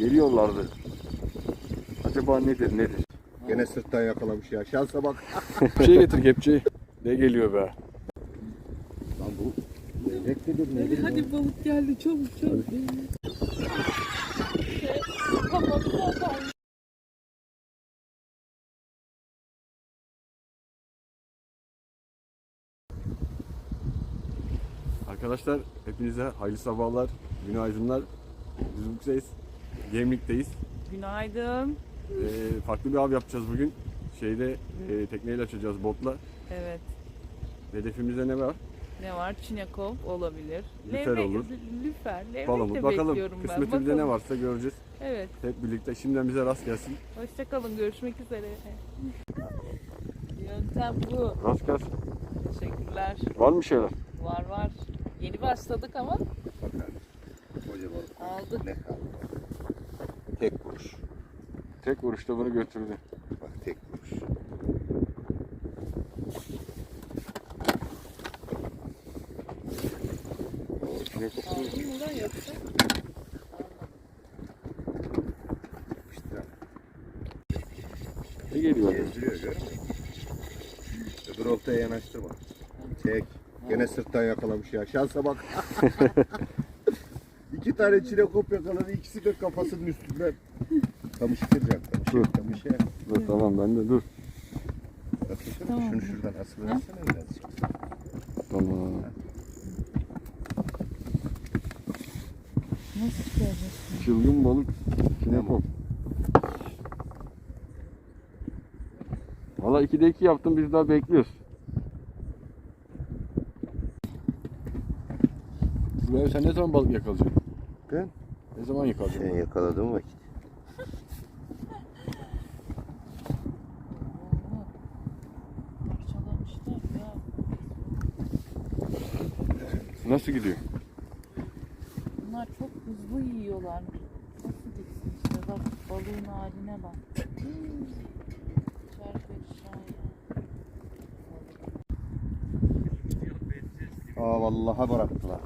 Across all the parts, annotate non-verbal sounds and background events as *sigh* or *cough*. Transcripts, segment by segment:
Geliyorlardı. Acaba nedir nedir? Gene sırttan yakalamış ya. Şansa bak. *laughs* Bir şey getir kepçeyi. Ne geliyor be? Lan bu leylek midir nedir? bu? Hadi balık geldi çabuk çabuk. Arkadaşlar hepinize hayırlı sabahlar, günaydınlar. Biz bugündeyiz. Gemlik'teyiz. Günaydın. Ee, farklı bir av yapacağız bugün. Şeyde e, tekneyle açacağız botla. Evet. Hedefimizde ne var? Ne var? Çinekop olabilir. Lüfer olur. Lüfer. Levrek Palamut. de Bakalım bekliyorum ben. kısmetimizde ne Bakalım. varsa göreceğiz. Evet. Hep birlikte. Şimdiden bize rast gelsin. Hoşçakalın. Görüşmek üzere. Yöntem bu. Rast gelsin. Teşekkürler. Var mı şeyler? Var var. Yeni başladık ama aldık. Ne kaldı? Tek vuruş. Tek vuruşta bunu götürdü. Bak tek vuruş. Ne geliyor? gezdiriyor görüyor musun? Öbür oltaya yanaştırma. Tek. Gene sırttan yakalamış ya. Şansa bak. *laughs* İki tane çilekop yakaladı. İkisi de kafasının üstünden. Kamışı kıracak. Kamışı, kamışı. Dur tamam ben de dur. Bakın Tamam. şunu şuradan asıl versene birazcık. Tamam. Nasıl çıkaracağız? Çılgın balık. Kinekop. Valla 2'de 2 yaptım biz daha bekliyoruz. Buraya sen ne zaman balık yakalayacaksın? Ben? Ne zaman yakalayacaksın? Sen yakaladığın vakit. Nasıl gidiyor? Bunlar çok hızlı yiyorlar. Nasıl gitsin işte bak balığın haline bak. Aa vallahi bıraktılar.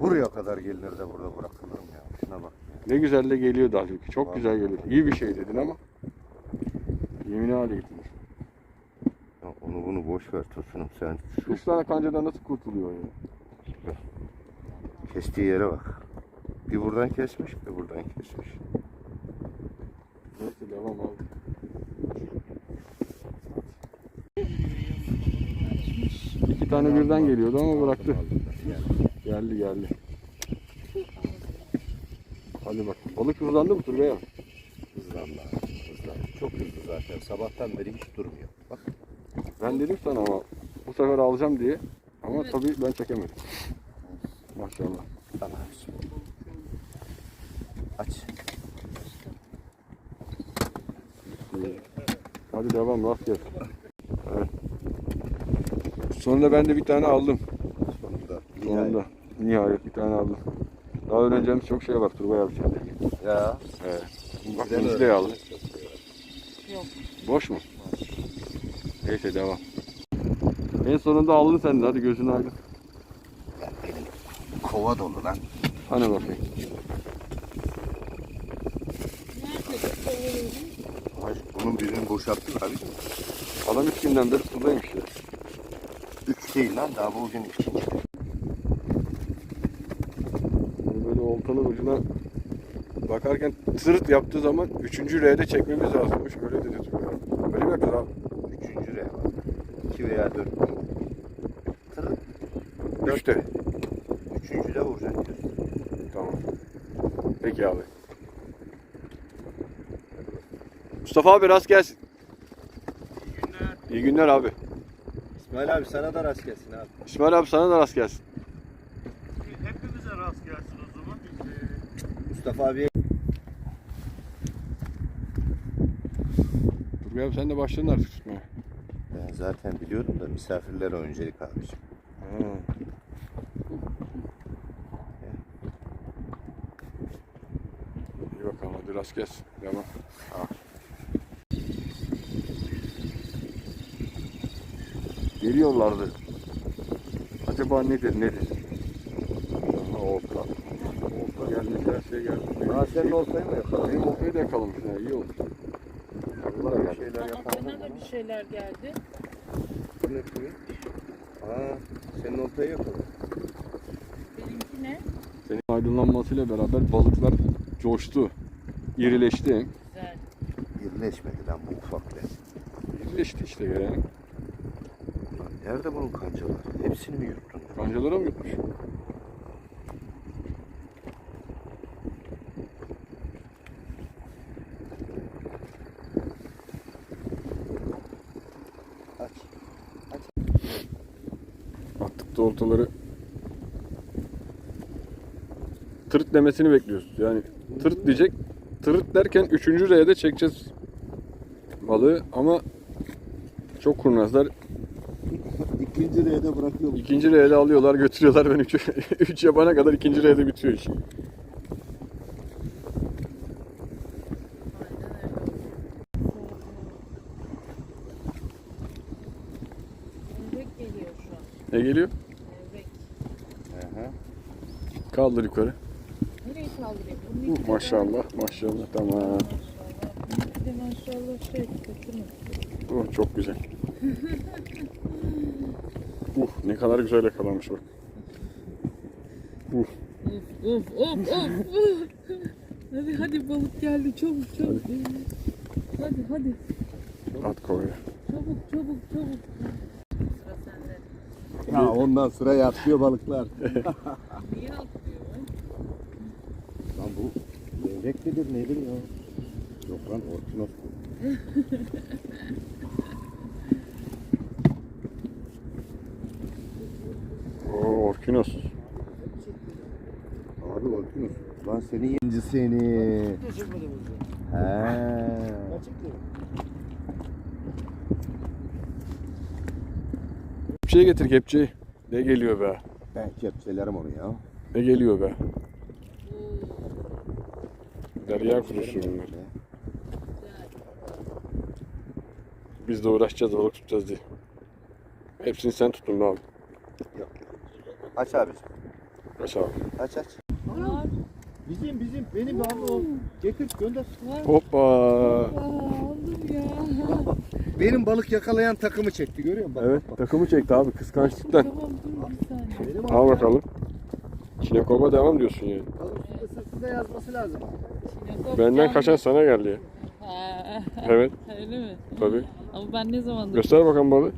Buraya kadar gelir de burada bırakılır mı ya? Şuna bak. ya. Ne güzel de geliyordu halbuki. Çok güzel geliyor. İyi bir şey dedin ama. Yemin hale getirir. Ya onu bunu boş ver Tosunum sen. Şu Üç tane kancadan nasıl kurtuluyor ya? kestiği yere bak. Bir buradan kesmiş, bir buradan kesmiş. Neyse devam abi. İki tane birden geliyordu ama bıraktı. Geldi geldi. Hadi bak. Balık hızlandı mı Turgay abi? Hızlandı abi, hızlandı. Çok hızlı zaten. Sabahtan beri hiç durmuyor. Bak. Ben dedim sana ama bu sefer alacağım diye. Ama tabii ben çekemedim. Maşallah. Tamam. Aç. Hadi devam rast gel. Evet. Sonunda ben de bir tane aldım. Sonunda. Sonunda. Nihayet bir tane aldım. Daha öğreneceğimiz çok şey var Turgay abi sende. Ya. Evet. Bak inci de aldım. Yok. Boş mu? Neyse devam. En sonunda aldın sen de hadi gözün aydın. Ya benim kova dolu lan. Hani bakayım. Ay, bunun birini boşalttık abi. Adam üç günden beri sudaymış ya. Üç değil lan daha bugün ikinci. Yani Oltanın ucuna bakarken tırt yaptığı zaman üçüncü R'de çekmemiz lazımmış. Öyle dedi Turgay abi. Öyle mi yapacağız abi? Üçüncü re var. İki veya dört. Tırık. Üçte. Üçüncüde vuracaksın diyorsun. Tamam. Peki abi. Mustafa abi rast gelsin. İyi günler. İyi günler abi. İsmail abi sana da rast gelsin abi. İsmail abi sana da rast gelsin. Hepimize rast gelsin o zaman. Mustafa abiye Turgay abi sen de başladın artık tutmaya. Ben zaten biliyordum da misafirlere öncelik abiciğim. Ha. İyi bakalım hadi rast gelsin. Devam. Geliyorlardı. Acaba nedir nedir? Her şey geldi. Aa senin oltayı mı yakaladın? Benim oltayı da yakalamış. Ya, iyi oldu. Allah bir şeyler yapalım. bana da bir şeyler geldi. Bu ne kuyu? Aa senin oltayı yakaladı. Benimki ne? Senin aydınlanmasıyla beraber balıklar coştu. İrileşti. Güzel. Birleşmedi lan bu ufak be. İrileşti işte yani. Lan nerede bunun kancaları? Hepsini mi yuttun? Kancalara mı yutmuş? Aç. Attık da oltaları tırt demesini bekliyoruz. Yani tırt diyecek. Tırt derken üçüncü R'de çekeceğiz balığı ama çok kurnazlar. İkinci R'de bırakıyorum. İkinci R'de alıyorlar götürüyorlar. Ben 3 *laughs* üç yapana kadar ikinci R'de bitiyor iş. Ne geliyor? Kaldır yukarı. Nereye kaldırayım? Bunun Uh, maşallah maşallah tamam. Maşallah. Bir de maşallah şey? Oh, çok güzel. *laughs* uh, ne kadar güzel yakalamış bak. Uh, Of of of of. hadi hadi balık geldi çabuk çabuk. Hadi hadi. at kovaya. Çabuk çabuk çabuk. Sıra sende. Ya ondan sıraya atlıyor balıklar. *laughs* Niye atlıyor? lan bu levrek midir nedir ya? Yok lan orkinos bu. *laughs* Oo, orkinos. Abi orkinos. Lan seni yenci seni. He. Kepçeyi getir kepçeyi. Ne geliyor be? Ben kepçelerim onu ya. Ne geliyor be? Derya kurusu bunlar. Biz de uğraşacağız balık tutacağız diye. Hepsini sen tutun be abi. Aç abi. Aç abi. Aç aç. Bizim bizim benim abi o. Getir gönder. Hoppa. Benim balık yakalayan takımı çekti görüyor musun? Bak, Evet bak, bak. takımı çekti abi kıskançlıktan. Tamam dur bir saniye. Benim Al abi. bakalım. Çinekop'a devam diyorsun yani. Balık sırtında yazması lazım. Benden kaçan sana geldi ya. Ha, Evet *laughs* Öyle mi? tabii. Ama ben ne zamandır Göster bakalım balığı.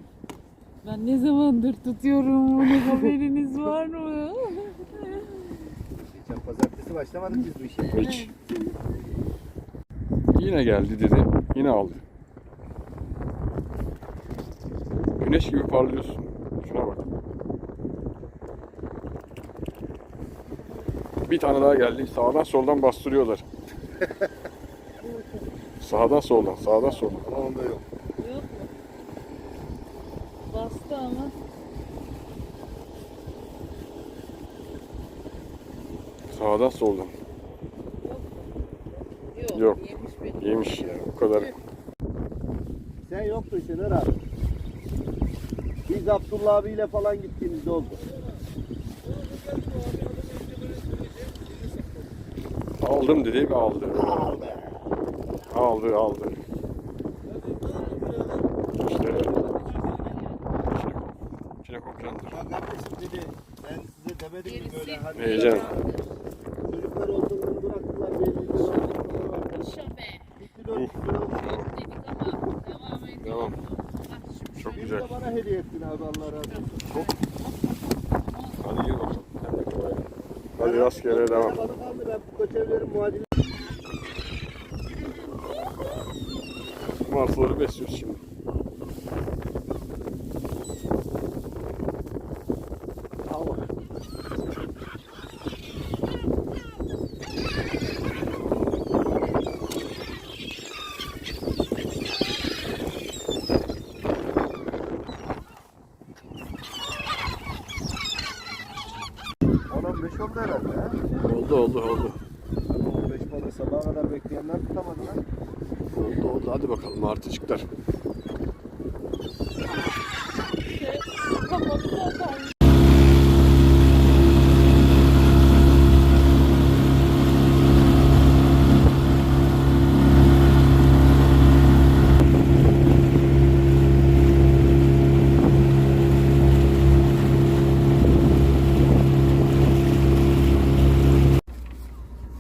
ben ne zamandır tutuyorum bunu *laughs* haberiniz var mı? Geçen pazartesi başlamadık biz bu işe. Hiç. Yine geldi dedi. Yine aldı. Güneş gibi parlıyorsun. Şuna bak. Bir tane daha geldi. Sağdan soldan bastırıyorlar. Sağdan soldan, sağdan soldan. Ama onda yok. Yok mu? Bastı ama. Sağdan soldan. Yok. Yok. Yemiş beni. Yemiş ya. Bu kadar. Sen yoktun Şener abi. Biz Abdullah abiyle falan gittiğimizde oldu. Aldım dedi aldı. Aldı aldı. İşte. İçine dedi ben size demedim mi böyle hani Heyecan. çocuklar olduğunu bıraktılar belli devam Çok güzel. Bana hediye ettin abi Allah razı olsun. Hadi gir bakalım. Hadi rastgele devam. Balık aldı ben bu koçevlerin muadili. Martıları besliyoruz şimdi. kadar bekleyenler tutamadılar. Oldu oldu hadi bakalım artıcıklar.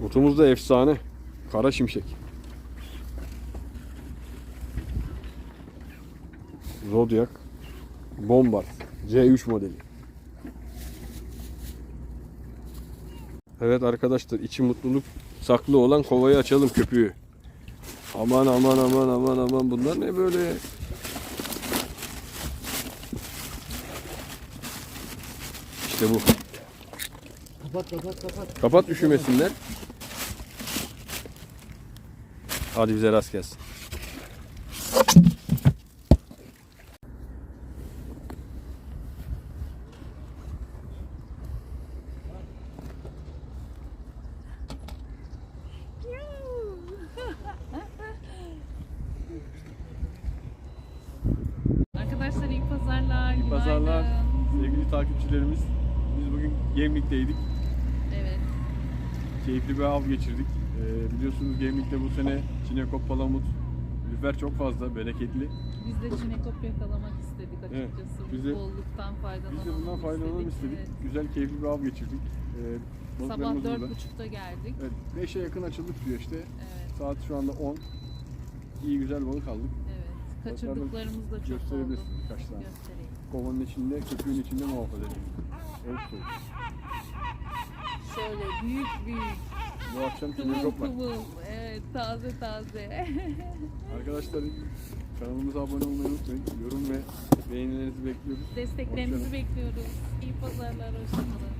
Kutumuz da efsane. Kara şimşek. Zodiac Bombard C3 modeli. Evet arkadaşlar içi mutluluk saklı olan kovayı açalım köpüğü. Aman aman aman aman aman bunlar ne böyle? İşte bu. Kapat kapat kapat. Kapat üşümesinler. Hadi bize rast gelsin. Arkadaşlar iyi pazarlar. İyi pazarlar sevgili takipçilerimiz. Biz bugün Gemlik'teydik. Evet. Keyifli bir av geçirdik. Ee, biliyorsunuz Gemlik'te bu sene Çinekop, Palamut, lüfer çok fazla, bereketli. Biz de çinekop yakalamak istedik Evet, açıkçası. Bu de- bolluktan faydalanalım Biz de bundan faydalanalım istedik. Evet. Güzel, keyifli bir av geçirdik. Ee, Sabah balıklarımız dört burada. buçukta geldik. Evet, 5'e yakın açıldık suya işte. Evet. Saat şu anda 10. İyi güzel balık aldık. Evet. Kaçırdıklarımız da çok oldu. Gösterebilirsiniz birkaç tane. Göstereyim. Kovanın içinde, köpüğün içinde muhafaza edildi. Evet, evet. Şöyle büyük büyük. Bu akşam Kıvıl var. kıvıl. Evet taze taze. *laughs* Arkadaşlar kanalımıza abone olmayı unutmayın. Yorum ve beğenilerinizi bekliyoruz. Desteklerinizi Hoşçakalın. bekliyoruz. İyi pazarlar. Hoşçakalın.